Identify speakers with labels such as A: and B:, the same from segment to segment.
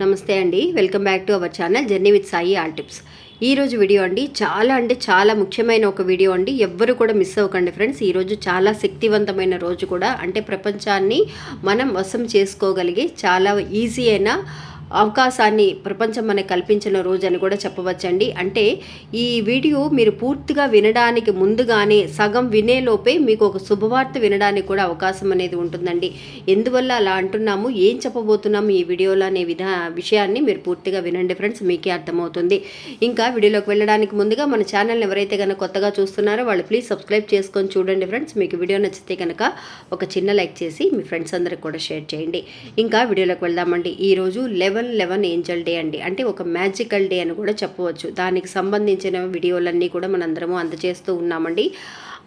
A: నమస్తే అండి. Welcome back to our channel journey with Sai all tips. ఈరోజు video అండి చాలా అంటే చాలా ముఖ్యమైన ఒక వీడియో అండి. ఎవ్వరు కూడా మిస్ అవ్వకండి ఫ్రెండ్స్. ఈరోజు చాలా శక్తివంతమైన రోజు కూడా. అంటే ప్రపంచాన్ని మనం వశం చేసుకోగలిగే చాలా ఈజీ అయిన అవకాశాన్ని ప్రపంచం మనకు కల్పించిన రోజు అని కూడా చెప్పవచ్చండి. అంటే ఈ వీడియో మీరు పూర్తిగా వినడానికి ముందుగానే సగం వినేలోపే మీకు ఒక శుభవార్త వినడానికి కూడా అవకాశం అనేది ఉంటుందండి. ఎందువల్ల అలా అంటున్నాము? ఏం చెప్పబోతున్నాము ఈ వీడియోలో అనే విధా విషయాన్ని మీరు పూర్తిగా వినండి ఫ్రెండ్స్ మీకే అర్థమవుతుంది. ఇంకా వీడియోలోకి వెళ్ళడానికి ముందుగా మన ఛానల్ని ఎవరైతే కనుక కొత్తగా చూస్తున్నారో వాళ్ళు ప్లీజ్ సబ్స్క్రైబ్ చేసుకొని చూడండి ఫ్రెండ్స్. మీకు వీడియో నచ్చితే కనుక ఒక చిన్న లైక్ చేసి మీ ఫ్రెండ్స్ అందరికి కూడా షేర్ చేయండి. ఇంకా వీడియోలోకి వెళ్దామండి. ఈరోజు లెవెన్ లెవెన్ ఏంజల్ డే అండి. అంటే ఒక మ్యాజికల్ డే అని కూడా చెప్పవచ్చు. దానికి సంబంధించిన వీడియోలన్నీ కూడా మనందరము అందజేస్తూ ఉన్నామండి.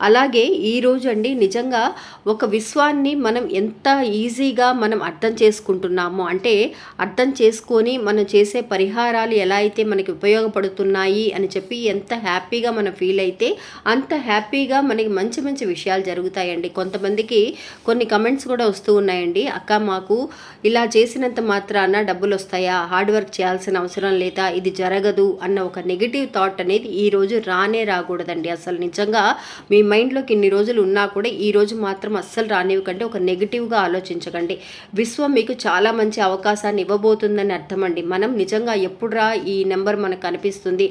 A: అలాగే ఈరోజు అండి నిజంగా ఒక విశ్వాన్ని మనం ఎంత ఈజీగా మనం అర్థం చేసుకుంటున్నామో అంటే అర్థం చేసుకొని మనం చేసే పరిహారాలు ఎలా అయితే మనకి ఉపయోగపడుతున్నాయి అని చెప్పి ఎంత హ్యాపీగా మనం ఫీల్ అయితే అంత హ్యాపీగా మనకి మంచి మంచి విషయాలు జరుగుతాయండి. కొంతమందికి కొన్ని కమెంట్స్ కూడా వస్తూ ఉన్నాయండి. అక్క మాకు ఇలా చేసినంత మాత్రాన డబ్బులు వస్తాయా? హార్డ్ వర్క్ చేయాల్సిన అవసరం లేదా? ఇది జరగదు అన్న ఒక నెగిటివ్ థాట్ అనేది ఈరోజు రానే రాకూడదండి. అసలు నిజంగా మీ మైండ్లోకి ఇన్ని రోజులు ఉన్నా కూడా ఈ రోజు మాత్రం అస్సలు రానివ్వకండి. ఒక నెగిటివ్గా ఆలోచించకండి. విశ్వం మీకు చాలా మంచి అవకాశాన్ని ఇవ్వబోతుందని అర్థమండి. మనం నిజంగా ఎప్పుడురా ఈ నెంబర్ మనకు కనిపిస్తుంది?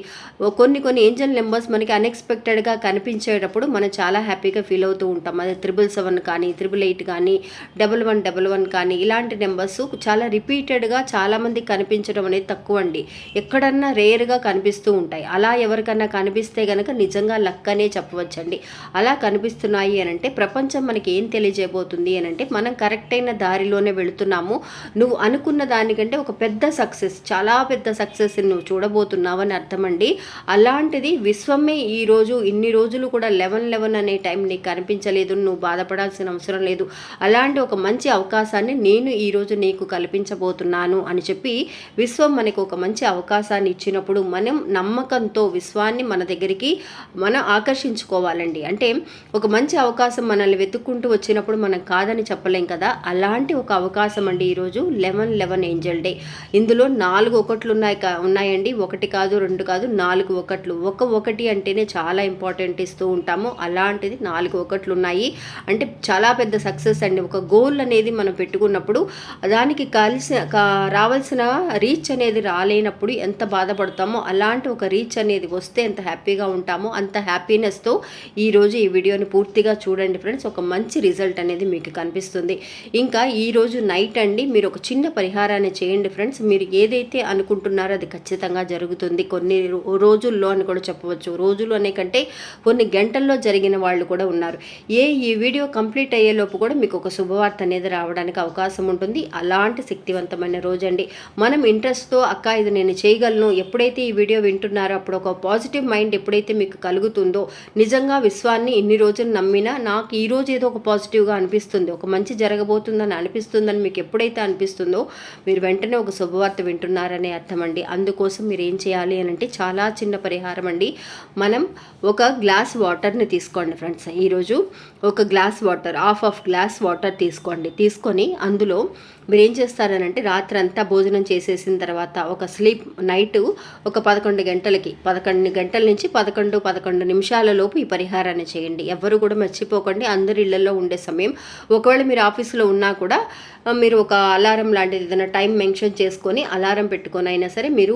A: కొన్ని కొన్ని ఏంజల్ నెంబర్స్ మనకి అన్ఎక్స్పెక్టెడ్గా కనిపించేటప్పుడు మనం చాలా హ్యాపీగా ఫీల్ అవుతూ ఉంటాం. అది త్రిబుల్ సెవెన్ కానీ త్రిబుల్ ఎయిట్ కానీ డబల్ వన్ డబల్ వన్ కానీ ఇలాంటి నెంబర్స్ చాలా రిపీటెడ్గా చాలామంది కనిపించడం అనేది తక్కువ అండి ఎక్కడన్నా రేర్గా కనిపిస్తూ ఉంటాయి. అలా ఎవరికన్నా కనిపిస్తే కనుక నిజంగా లక్ అనే చెప్పవచ్చండి. అలా కనిపిస్తున్నాయి అని అంటే ప్రపంచం మనకి ఏం తెలియజేయబోతుంది అని అంటే మనం కరెక్ట్ అయిన దారిలోనే వెళుతున్నాము. నువ్వు అనుకున్న దానికంటే ఒక పెద్ద సక్సెస్ చాలా పెద్ద సక్సెస్ నువ్వు చూడబోతున్నావు అని అర్థమండి. అలాంటిది విశ్వమే ఈరోజు ఇన్ని రోజులు కూడా లెవెన్ లెవెన్ అనే టైం నీకు కనిపించలేదు నువ్వు బాధపడాల్సిన అవసరం లేదు. అలాంటి ఒక మంచి అవకాశాన్ని నేను ఈరోజు నీకు కల్పించబోతున్నాను అని చెప్పి విశ్వం మనకు ఒక మంచి అవకాశాన్ని ఇచ్చినప్పుడు మనం నమ్మకంతో విశ్వాన్ని మన దగ్గరికి మనం ఆకర్షించుకోవాలండి. అంటే ఒక మంచి అవకాశం మనల్ని వెతుక్కుంటూ వచ్చినప్పుడు మనం కాదని చెప్పలేం కదా? అలాంటి ఒక అవకాశం అండి ఈరోజు లెవెన్ లెవెన్ ఏంజల్ డే. ఇందులో నాలుగు ఒకట్లు ఉన్నాయి కా- ఉన్నాయండి. ఒకటి కాదు రెండు కాదు నాలుగు ఒకట్లు. ఒక ఒకటి అంటేనే చాలా ఇంపార్టెంట్ ఇస్తూ ఉంటాము. అలాంటిది నాలుగు ఒకట్లు ఉన్నాయి. అంటే చాలా పెద్ద సక్సెస్ అండి. ఒక గోల్ అనేది మనం పెట్టుకున్నప్పుడు దానికి కలిసి రావాల్సిన రీచ్ అనేది రాలేనప్పుడు ఎంత బాధపడతామో అలాంటి ఒక రీచ్ అనేది వస్తే ఎంత హ్యాపీగా ఉంటామో అంత హ్యాపీనెస్తో ఈరోజు ఈ వీడియోని పూర్తిగా చూడండి ఫ్రెండ్స్. ఒక మంచి రిజల్ట్ అనేది మీకు కనిపిస్తుంది. ఇంకా ఈరోజు నైట్ అండి మీరు ఒక చిన్న పరిహారాన్ని చేయండి ఫ్రెండ్స్. మీరు ఏదైతే అనుకుంటున్నారో అది ఖచ్చితంగా జరుగుతుంది. కొన్ని రోజుల్లో అని కూడా చెప్పవచ్చు. రోజులు అనే కంటే కొన్ని గంటల్లో జరిగిన వాళ్ళు కూడా ఉన్నారు. ఏ ఈ వీడియో కంప్లీట్ అయ్యేలోపు కూడా మీకు ఒక శుభవార్త అనేది రావడానికి అవకాశం ఉంటుంది. అలాంటి శక్తివంతమైన రోజు అండి. మనం ఇంట్రెస్ట్తో అక్క ఇది నేను చేయగలను. ఎప్పుడైతే ఈ వీడియో వింటున్నారో అప్పుడు ఒక పాజిటివ్ మైండ్ ఎప్పుడైతే మీకు కలుగుతుందో నిజంగా దాన్ని ఇన్ని రోజులు నమ్మినా నాకు ఈ రోజు ఏదో ఒక పాజిటివ్గా అనిపిస్తుంది. ఒక మంచి జరగబోతుందని అనిపిస్తుందని మీకు ఎప్పుడైతే అనిపిస్తుందో మీరు వెంటనే ఒక శుభవార్త వింటున్నారనే అర్థం అండి. అందుకోసం మీరు ఏం చేయాలి అని అంటే చాలా చిన్న పరిహారం అండి. మనం ఒక గ్లాస్ వాటర్ని తీసుకోండి ఫ్రెండ్స్. ఈరోజు ఒక glass water half of glass water తీసుకోండి. తీసుకొని అందులో మీరు ఏం చేస్తారనంటే రాత్రి అంతా భోజనం చేసేసిన తర్వాత ఒక స్లీప్ నైట్ ఒక పదకొండు గంటలకి పదకొండు గంటల నుంచి పదకొండు పదకొండు నిమిషాల లోపు ఈ పరిహారాన్ని చేయండి. ఎవరు కూడా మర్చిపోకండి. అందరి ఇళ్ళలో ఉండే సమయం. ఒకవేళ మీరు ఆఫీసులో ఉన్నా కూడా మీరు ఒక అలారం లాంటిది ఏదైనా టైం మెన్షన్ చేసుకొని అలారం పెట్టుకొని అయినా సరే మీరు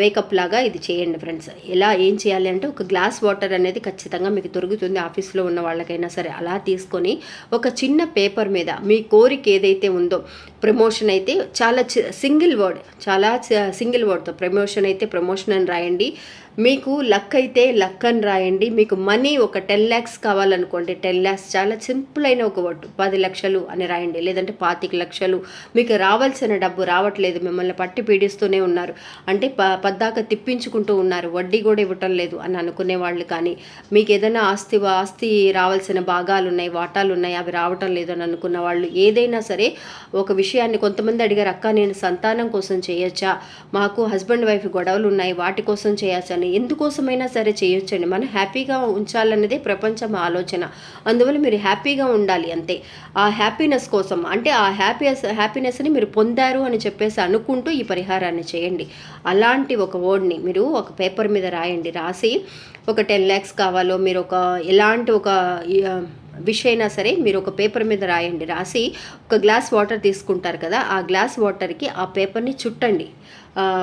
A: వేకప్ లాగా ఇది చేయండి ఫ్రెండ్స్. ఎలా ఏం చేయాలి అంటే ఒక గ్లాస్ వాటర్ అనేది ఖచ్చితంగా మీకు దొరుకుతుంది ఆఫీస్లో ఉన్న వాళ్ళకైనా సరే. అలా తీసుకొని ఒక చిన్న పేపర్ మీద మీ కోరిక ఏదైతే ఉందో ప్రమోషన్ అయితే చాలా సింగిల్ వర్డ్ చాలా సింగిల్ వర్డ్తో ప్రమోషన్ అయితే ప్రమోషన్ అని రాయండి. మీకు లక్ అయితే లక్ అని రాయండి. మీకు మనీ ఒక టెన్ ల్యాక్స్ కావాలనుకోండి టెన్ ల్యాక్స్ చాలా సింపుల్ అయిన ఒక వర్డ్ పది లక్షలు అని రాయండి. లేదంటే పాతిక లక్షలు. మీకు రావాల్సిన డబ్బు రావట్లేదు. మిమ్మల్ని పట్టి పీడిస్తూనే ఉన్నారు. అంటే ప పద్దాక తిప్పించుకుంటూ ఉన్నారు. వడ్డీ కూడా ఇవ్వటం లేదు అని అనుకునే వాళ్ళు కానీ మీకు ఏదైనా ఆస్తి ఆస్తి రావాల్సిన భాగాలు ఉన్నాయి వాటాలు ఉన్నాయి అవి రావటం లేదు అని అనుకున్న వాళ్ళు ఏదైనా సరే ఒక విషయాన్ని కొంతమంది అడిగారు అక్క నేను సంతానం కోసం చేయొచ్చా? మాకు హస్బెండ్ వైఫ్ గొడవలు ఉన్నాయి. వాటి కోసం చేయొచ్చా? కానీ ఎందుకోసమైనా సరే చేయొచ్చండి. మనం హ్యాపీగా ఉంచాలన్నదే ప్రపంచం ఆలోచన. అందువల్ల మీరు హ్యాపీగా ఉండాలి అంతే. ఆ హ్యాపీనెస్ కోసం అంటే ఆ హ్యాపీనెస్ హ్యాపీనెస్ని మీరు పొందారు అని చెప్పేసి అనుకుంటూ ఈ పరిహారాన్ని చేయండి. అలాంటి ఒక వర్డ్ని మీరు ఒక పేపర్ మీద రాయండి. రాసి ఒక టెన్ ల్యాక్స్ కావాలో మీరు ఒక ఎలాంటి ఒక విష్ అయినా సరే మీరు ఒక పేపర్ మీద రాయండి. రాసి ఒక గ్లాస్ వాటర్ తీసుకుంటారు కదా ఆ గ్లాస్ వాటర్కి ఆ పేపర్ని చుట్టండి.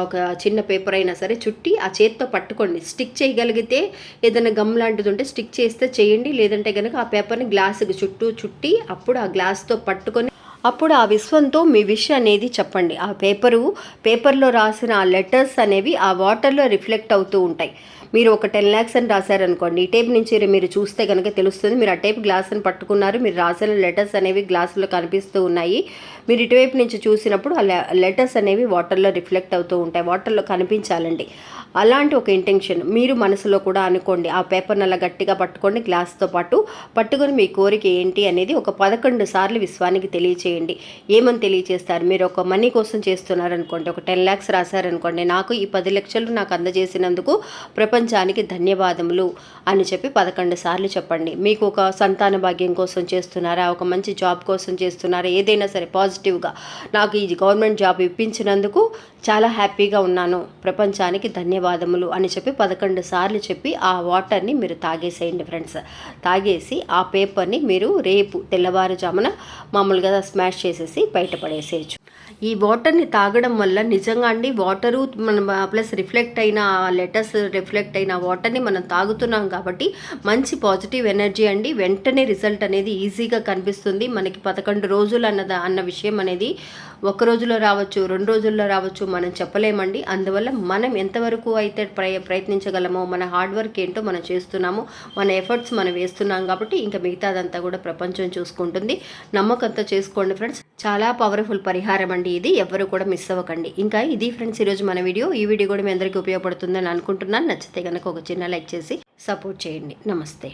A: ఒక చిన్న పేపర్ అయినా సరే చుట్టి ఆ చేత్తో పట్టుకోండి. స్టిక్ చేయగలిగితే ఏదైనా గమ్ లాంటిది ఉంటే స్టిక్ చేస్తే చేయండి. లేదంటే కనుక ఆ పేపర్ని గ్లాసుకి చుట్టూ చుట్టి అప్పుడు ఆ గ్లాస్తో పట్టుకొని అప్పుడు ఆ విశ్వంతో మీ విష్ అనేది చెప్పండి. ఆ పేపరు పేపర్లో రాసిన ఆ లెటర్స్ అనేవి ఆ వాటర్లో రిఫ్లెక్ట్ అవుతూ ఉంటాయి. మీరు ఒక టెన్ ల్యాక్స్ అని రాశారనుకోండి ఈ టైప్ నుంచి మీరు చూస్తే కనుక తెలుస్తుంది మీరు ఆ టైప్ గ్లాస్ని పట్టుకున్నారు మీరు రాసిన లెటర్స్ అనేవి గ్లాసులో కనిపిస్తూ ఉన్నాయి. మీరు ఇటువైపు నుంచి చూసినప్పుడు ఆ లెటర్స్ అనేవి వాటర్లో రిఫ్లెక్ట్ అవుతూ ఉంటాయి వాటర్లో కనిపించాలండి. అలాంటి ఒక ఇంటెన్షన్ మీరు మనసులో కూడా అనుకోండి ఆ పేపర్ని అలా గట్టిగా పట్టుకోండి గ్లాస్తో పాటు పట్టుకొని మీ కోరిక ఏంటి అనేది ఒక పదకొండు సార్లు విశ్వానికి తెలియచేయండి. ఏమని తెలియచేస్తారు? మీరు ఒక మనీ కోసం చేస్తున్నారనుకోండి ఒక టెన్ ల్యాక్స్ రాశారనుకోండి నాకు ఈ పది లక్షలు నాకు అందజేసినందుకు ప్రపంచానికి ధన్యవాదములు అని చెప్పి పదకొండు సార్లు చెప్పండి. మీకు ఒక సంతాన భాగ్యం కోసం చేస్తున్నారా ఒక మంచి జాబ్ కోసం చేస్తున్నారా ఏదైనా సరే పాజిటివ్గా నాకు ఈ గవర్నమెంట్ జాబ్ ఇప్పించినందుకు చాలా హ్యాపీగా ఉన్నాను. ప్రపంచానికి ధన్యవాదములు అని చెప్పి పదకొండు సార్లు చెప్పి ఆ వాటర్ని మీరు తాగేసేయండి ఫ్రెండ్స్ తాగేసి ఆ పేపర్ని మీరు రేపు తెల్లవారుజామున మామూలుగా స్మాష్ చేసేసి బయటపడేసేయచ్చు ఈ వాటర్ని తాగడం వల్ల నిజంగా అండి వాటరు మనం ప్లస్ రిఫ్లెక్ట్ అయిన లెటర్స్ రిఫ్లెక్ట్ అయిన వాటర్ని మనం తాగుతున్నాం కాబట్టి మంచి పాజిటివ్ ఎనర్జీ అండి. వెంటనే రిజల్ట్ అనేది ఈజీగా కనిపిస్తుంది. మనకి పదకొండు రోజులు అన్నది అన్న విషయం విషయం అనేది ఒక రోజులో రావచ్చు రెండు రోజుల్లో రావచ్చు మనం చెప్పలేమండి. అందువల్ల మనం ఎంతవరకు అయితే ప్రయ ప్రయత్నించగలమో మన హార్డ్ వర్క్ ఏంటో మనం చేస్తున్నాము మన ఎఫర్ట్స్ మనం వేస్తున్నాం కాబట్టి ఇంకా మిగతాదంతా కూడా ప్రపంచం చూసుకుంటుంది. నమ్మకంతో చేసుకోండి ఫ్రెండ్స్. చాలా పవర్ఫుల్ పరిహారం అండి ఇది. ఎవరు కూడా మిస్ అవ్వకండి. ఇంకా ఇది ఫ్రెండ్స్ ఈరోజు మన వీడియో. ఈ వీడియో కూడా మీ అందరికీ ఉపయోగపడుతుందని అనుకుంటున్నాను. నచ్చితే కనుక ఒక చిన్న లైక్ చేసి సపోర్ట్ చేయండి. నమస్తే.